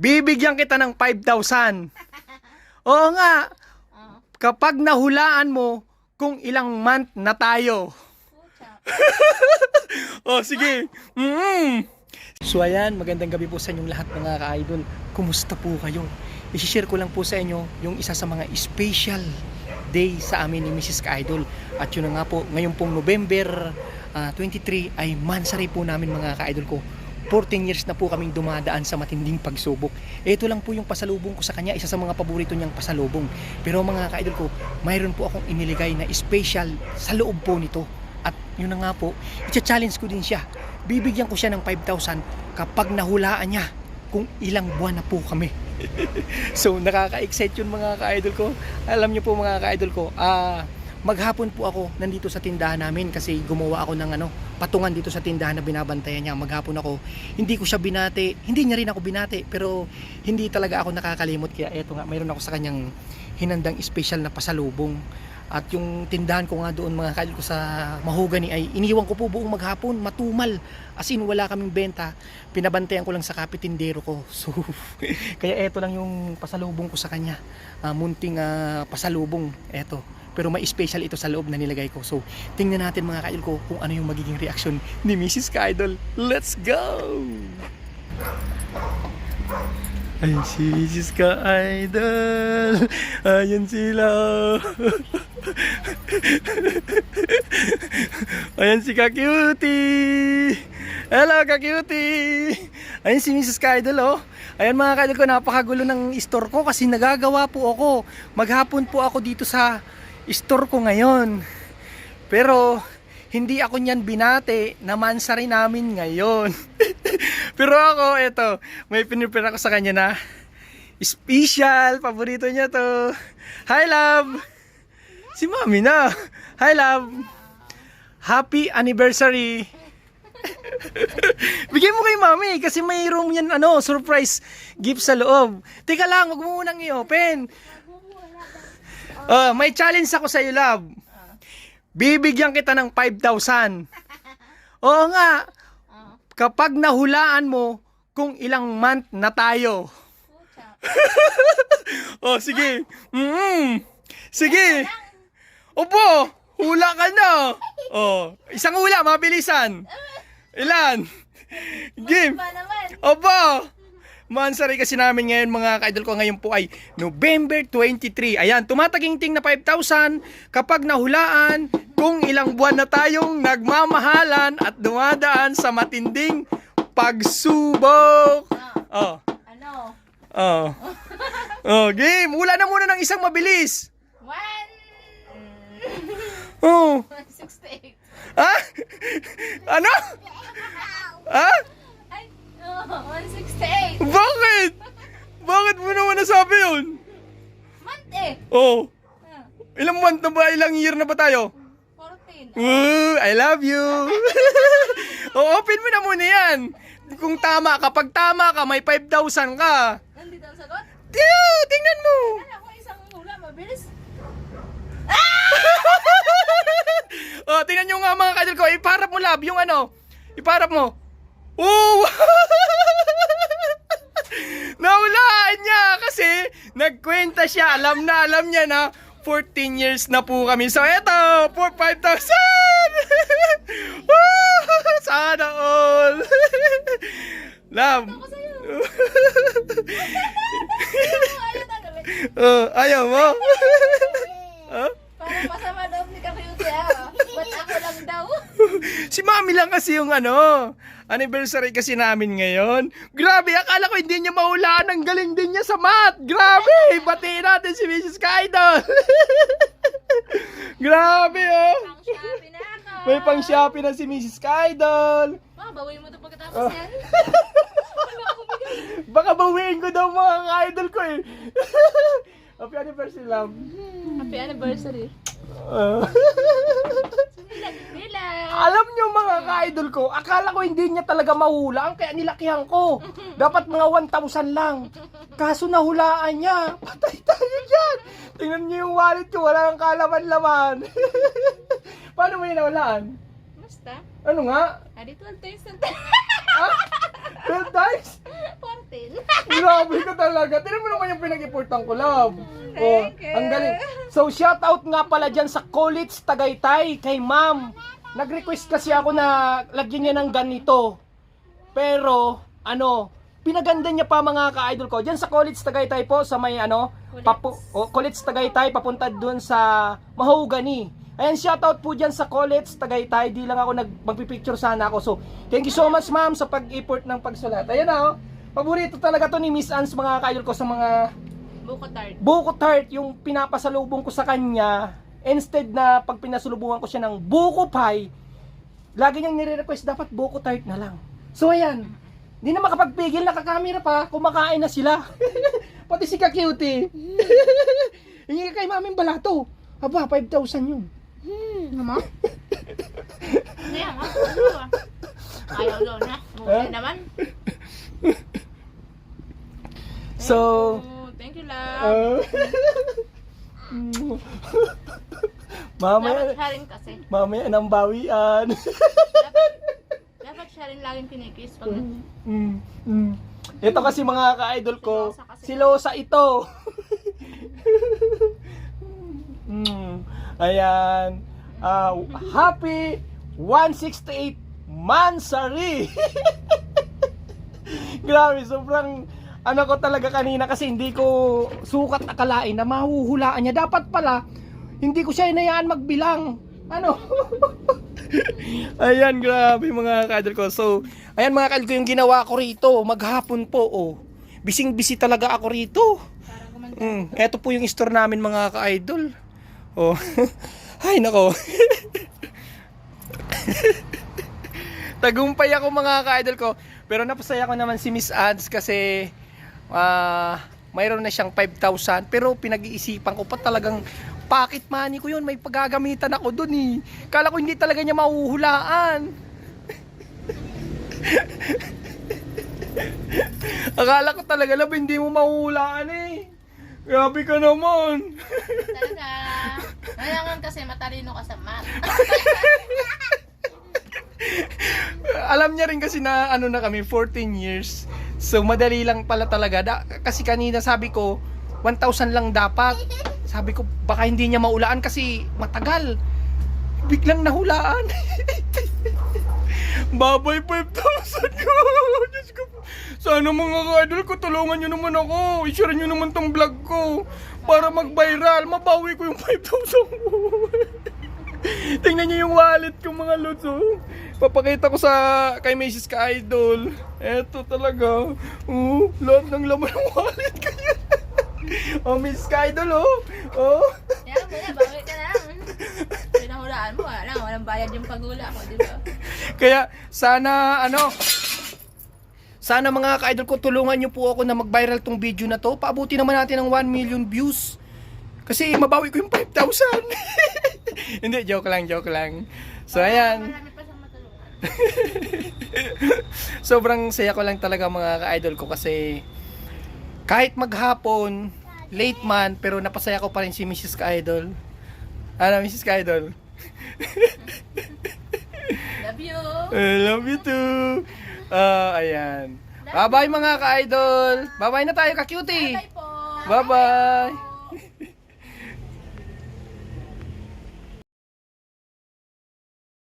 Bibigyan kita ng 5,000. Oo nga, kapag nahulaan mo kung ilang month na tayo. Oh, sige. Mm. So ayan, magandang gabi po sa inyong lahat mga ka-idol. Kumusta po kayo? I-share ko lang po sa inyo yung isa sa mga special day sa amin ni Mrs. Ka-idol. At yun na nga po, ngayon pong November ah, 23 ay mansari po namin mga ka-idol ko. 14 years na po kaming dumadaan sa matinding pagsubok. Ito lang po yung pasalubong ko sa kanya, isa sa mga paborito niyang pasalubong. Pero mga ka-idol ko, mayroon po akong iniligay na special sa loob po nito. At yun na nga po, i-challenge ko din siya. Bibigyan ko siya ng 5,000 kapag nahulaan niya kung ilang buwan na po kami. so nakaka-excite yun mga ka-idol ko. Alam niyo po mga ka-idol ko, ah maghapon po ako nandito sa tindahan namin kasi gumawa ako ng ano, patungan dito sa tindahan na binabantayan niya. Maghapon ako, hindi ko siya binate, hindi niya rin ako binate, pero hindi talaga ako nakakalimot kaya eto nga, mayroon ako sa kanyang hinandang special na pasalubong. At yung tindahan ko nga doon mga kaidol ko sa Mahogany ay iniwan ko po buong maghapon, matumal. As in wala kaming benta. Pinabantayan ko lang sa kapitindero ko. So kaya eto lang yung pasalubong ko sa kanya. Ah, munting ah, pasalubong eto. Pero may special ito sa loob na nilagay ko. So tingnan natin mga kaidol ko kung ano yung magiging reaksyon ni Mrs. Kaidol. Let's go! Ay, si Mrs. Ka-Idol. Ayan sila. Ayan si Ka-Cutie. Hello, Ka-Cutie. Ayan si Mrs. Ka-Idol, oh. Ayan mga ka-idol ko, napakagulo ng store ko kasi nagagawa po ako. Maghapon po ako dito sa store ko ngayon. Pero, hindi ako niyan binate na mansari namin ngayon. Pero ako, eto, may pinipira ko sa kanya na special, paborito niya to. Hi, love! Si mami na. Hi, love! Happy anniversary! Bigay mo kay mami kasi may room yan, ano, surprise gift sa loob. Teka lang, wag mo munang i-open. Oh, may challenge ako sa iyo, love. Bibigyan kita ng 5,000. Oo nga, kapag nahulaan mo kung ilang month na tayo. Oh, sige. Mm. Sige. Opo, hula ka na. Oh, isang hula, mabilisan. Ilan? Game. Opo. Mansari kasi namin ngayon mga ka-idol ko ngayon po ay November 23. Ayan, tumataginting na 5,000 kapag nahulaan kung ilang buwan na tayong nagmamahalan at dumadaan sa matinding pagsubok. Ah, Oh, ano? oh. Oh, game. Hula na muna ng isang mabilis. One... Oh. 168. Ha? Ano? Ha? Ay, oh, 168. Bakit? Bakit mo naman nasabi yun? Month eh. Oh. Ah, Ilang month na ba? Ilang year na ba tayo? 14. Ooh, I love you. oh, open mo na muna yan. Kung tama ka, pag tama ka, may 5,000 ka. Nandito ang sagot? Tiyo, tingnan mo. Kala ko isang hula, mabilis. oh, tingnan nyo nga mga kadil ko. Iparap mo lab, yung ano. Iparap mo. Oh! Nahulaan niya kasi nagkwenta siya. Alam na, alam niya na 14 years na po kami. So, eto, for 5,000! Woo! Sana all! Love. Oh, ayaw mo? Huh? Parang masama daw ni Kakayuti ah. Ba't ako lang daw? Si mami lang kasi yung ano, anniversary kasi namin ngayon. Grabe, akala ko hindi niya mahulaan. Ang galing din niya sa math. Grabe, batiin natin si Mrs. Kaidol. Grabe, oh. Pang Shopee na ako. May pang Shopee na si Mrs. Kaidol. Ah, bawiin mo ito pagkatapos Ah. yan. Baka bawiin ko daw mga idol ko eh. Happy anniversary, love. Happy anniversary. Ah. Bilang. Alam nyo mga ka-idol ko, akala ko hindi niya talaga mahulaan kaya nilakihan ko. Dapat mga 1,000 lang. Kaso nahulaan niya. Patay tayo dyan. Tingnan niyo yung wallet ko, wala kang kalaman-laman. Paano mo yun nahulaan? Basta. Ano nga? Adi 12 times Ha? 12 times? 14. Grabe ka talaga. Tignan mo naman yung pinag-importan ko, love. Oh, ang galing. So, shout out nga pala dyan sa College Tagaytay kay ma'am. Nag-request kasi ako na lagyan niya ng ganito. Pero, ano, pinaganda niya pa mga ka-idol ko. Diyan sa College Tagaytay po, sa may ano, papu, oh, College Tagaytay, papunta dun sa Mahogany. Ayan, shoutout po dyan sa College Tagaytay. Di lang ako nag magpipicture sana ako. So, thank you so much ma'am sa pag-effort ng pagsulat. Ayan na oh. Paborito talaga to ni Miss Ans mga ka-idol ko sa mga Buko tart. buko tart yung pinapasalubong ko sa kanya. Instead na pag pinasalubungan ko siya ng buko pie, lagi niyang nire-request dapat buko tart na lang. So ayan, hindi na makapagpigil, nakakamera pa, kumakain na sila. Pati si Ka-Cutie. Hingi ka kay maming balato. Aba, 5,000 yun. Ngayon, ha? Ano ba? Ayaw daw na. Huh? naman. So, thank you, love. uh, dapat mamaya, siya rin kasi. mamaya nang bawian. Dapat, dapat siya rin laging kinikiss pag Mm, mm. Ito kasi mga ka-idol ko, Silosa kasi. silosa ito. mm. Ayan. Ah, happy 168 Mansari. Grabe, sobrang ano ko talaga kanina kasi hindi ko sukat akalain na mahuhulaan niya. Dapat pala, hindi ko siya inayaan magbilang. Ano? ayan, grabe mga kadol ko. So, ayan mga kadol ko yung ginawa ko rito. Maghapon po, oh. Bising-bisi talaga ako rito. Mm, eto po yung store namin mga ka-idol. Oh. Ay, nako. Tagumpay ako mga ka-idol ko. Pero napasaya ko naman si Miss Ads kasi ah mayroon na siyang 5,000. Pero pinag-iisipan ko pa talagang pocket money ko yun. May paggagamitan ako dun eh. Kala ko hindi talaga niya mahuhulaan. Akala ko talaga lab hindi mo mahuhulaan eh. Grabe ka naman. Talaga. Kailangan kasi matalino ka sa math. Alam niya rin kasi na ano na kami 14 years. So madali lang pala talaga. Da, kasi kanina sabi ko 1,000 lang dapat. Sabi ko baka hindi niya maulaan kasi matagal. Biglang nahulaan. Babay 5,000 ko. Diyos ko. Sana mga ka-idol ko, tulungan nyo naman ako. I-share nyo naman tong vlog ko. Para mag-viral. Mabawi ko yung 5,000 ko. Tingnan niyo yung wallet ko mga lods oh. Papakita ko sa kay Macy's ka idol. Eto talaga. Oh, lahat ng laman ng wallet ko yan. oh, Miss ka idol oh. Oh. Yan na, bawi ka na. Pinahulaan mo, wala lang. Walang bayad yung pagula ko, di ba? Kaya sana ano sana mga ka-idol ko tulungan niyo po ako na mag-viral tong video na to. Paabuti naman natin ng 1 million views. Kasi mabawi ko yung 5,000. Hindi, joke lang, joke lang. So ayan. Sobrang saya ko lang talaga mga ka-idol ko kasi kahit maghapon, late man, pero napasaya ko pa rin si Mrs. Ka-idol. Ano, Mrs. Ka-idol? Love you. I love you too. Ah, ayan. Bye-bye mga ka-idol. Bye-bye na tayo ka-cutie. Bye po. Bye-bye.